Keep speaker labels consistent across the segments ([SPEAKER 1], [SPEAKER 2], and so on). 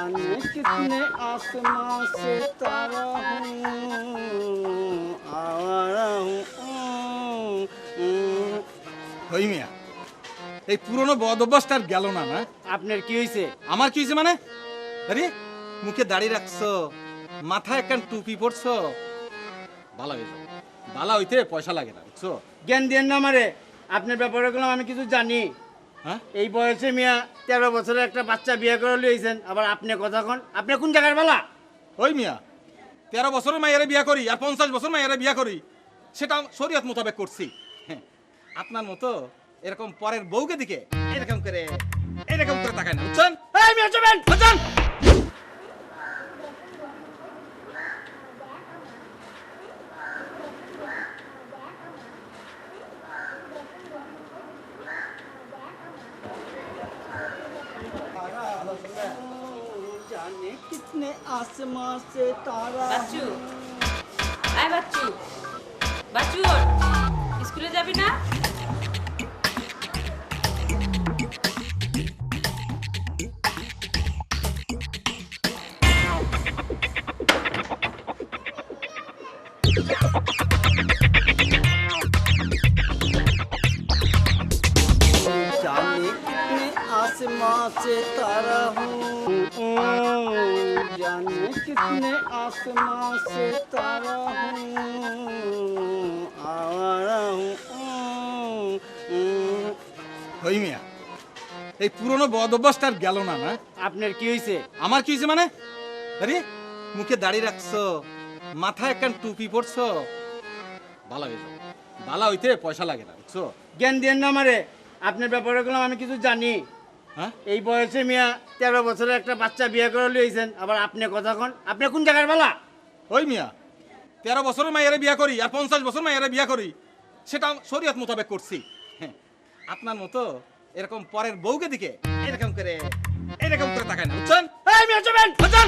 [SPEAKER 1] जाने कितने आसमां से तारा हूँ आवारा हूँ উম,
[SPEAKER 2] হই মিয়া এই পুরনো বদ অভ্যাসটা আর গেল না না
[SPEAKER 1] আপনার কি হয়েছে
[SPEAKER 2] আমার কি হয়েছে মানে আরে মুখে দাড়ি রাখছো মাথায় একখান টুপি পরছো বালা হয়ে যাও বালা হইতে পয়সা লাগে না বুঝছো
[SPEAKER 1] জ্ঞান দেন না আমারে আপনার ব্যাপারে গুলো আমি কিছু জানি
[SPEAKER 2] হ্যাঁ
[SPEAKER 1] এই বয়সে মিয়া তেরো বছরের একটা বাচ্চা বিয়ে করে লিয়েছেন আবার আপনি কথা কন। আপনি কোন জায়গার বেলা?
[SPEAKER 2] ওই মিয়া তেরো বছরের মায়েরা বিয়ে করি আর পঞ্চাশ বছর মায়েরা বিয়ে করি সেটা শরীয়ত মোতাবেক করছি। হ্যাঁ, আপনার মতো এরকম পরের বউকে দিকে এরকম করে এরকম করে তাকায় না বুঝছেন?
[SPEAKER 1] जाने कितने आसमान से तारा बच्चू। आए बच्चू। बच्चू। तारा हूँ जाने कितने आसमां से तारा हूँ आवारा हूँ
[SPEAKER 2] ওই মিয়া এই পুরনো বদ অভ্যাসটা আর গেল না না
[SPEAKER 1] আপনার কি হয়েছে
[SPEAKER 2] আমার কি হয়েছে মানে আরে মুখে দাড়ি রাখছো মাথায় একখান টুপি পরছো বালা হয়ে যাও বালা হইতে পয়সা লাগে না বুঝছো
[SPEAKER 1] জ্ঞান দেন না আমারে আপনার ব্যাপারে গুলো আমি কিছু জানি
[SPEAKER 2] হ্যাঁ
[SPEAKER 1] এই বয়সে মিয়া তেরো বছরের একটা বাচ্চা বিয়ে করে লইছেন আবার আপনি কথা কন। আপনি কোন জায়গার বেলা?
[SPEAKER 2] ওই মিয়া তেরো বছরের মাইয়ারে বিয়া করি আর পঞ্চাশ বছর মাইয়ারে বিয়া করি সেটা শরীয়ত মোতাবেক করছি। হ্যাঁ, আপনার মতো এরকম পরের বউকে দিকে এরকম করে এরকম করে তাকায় না বুঝছেন?
[SPEAKER 1] এই মিয়া চবেন
[SPEAKER 2] বুঝছেন?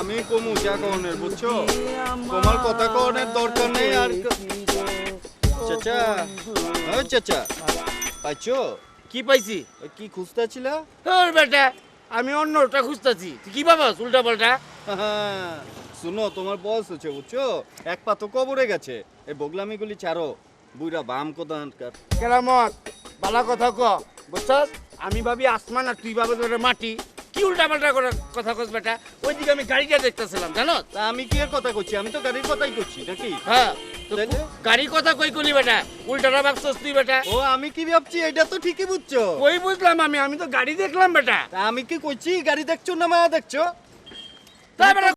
[SPEAKER 3] আমি কমু চা কনের বুঝছ? তোমার কথা কনের দরকার নেই আর চাচা ও চাচা পাইছো?
[SPEAKER 1] কি পাইছি?
[SPEAKER 3] কি খুঁজতেছিলা
[SPEAKER 1] তোর বেটা আমি অন্যটা খুঁজতেছি। কি বাবা উল্টা পাল্টা
[SPEAKER 3] শুনো তোমার বয়স হচ্ছে বুঝছ? এক পা তো কবরে গেছে। এই বগলামিগুলি ছাড়ো। বুইরা বাম কোদানকার
[SPEAKER 1] কেরামত বালা কথা ক বুঝছস? আমি ভাবি আসমান আর তুই ভাবি তোর মাটি। কি উল্টা পাল্টা কথা কস বেটা? ওইদিকে আমি গাড়িটা দেখতেছিলাম জানো
[SPEAKER 3] তা আমি কি এর কথা করছি আমি তো গাড়ির কথাই করছি নাকি?
[SPEAKER 1] হ্যাঁ তো
[SPEAKER 3] তাইলে?
[SPEAKER 1] গাড়ি কথা কই কলি বেটা? উল্টাটা ভাবছস তুই বেটা?
[SPEAKER 3] ও আমি কি ভাবছি? এটা তো ঠিকই বুঝছ।
[SPEAKER 1] ওই বুঝলাম আমি? আমি তো গাড়ি দেখলাম বেটা।
[SPEAKER 3] তা আমি কি কইছি? গাড়ি দেখছ না মা দেখছ?
[SPEAKER 1] তাই বেটা